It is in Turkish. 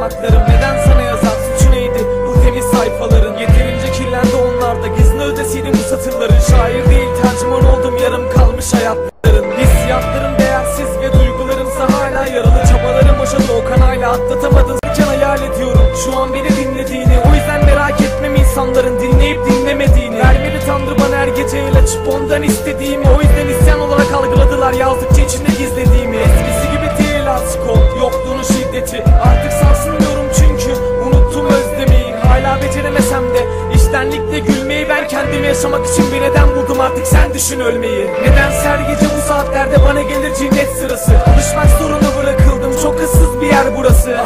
parmaklarım Neden sana yazar? Suçu neydi? Bu temiz sayfaların Yeterince kirlendi onlarda. Gizli ötesiydi bu satırların. Şair değil tercüman oldum. Yarım kalmış hayatların. Hissiyatlarım değersiz ve duygularımsa hala yaralı. Çabalarım boşa Doğukan hala atlatamadın Sıkken hayal ediyorum. Şu an beni dinlediğini O yüzden merak etmem insanların dinleyip dinlemediğini. Vermeli Tanrı bana her gece el ondan istediğimi. O yüzden isyan olarak algıladılar yazdıkça içinde gizlediğimi kendimi yaşamak için bir neden buldum artık sen düşün ölmeyi. Neden her gece bu saatlerde bana gelir cinnet sırası? Alışmak zorunda bırakıldım çok ıssız bir yer burası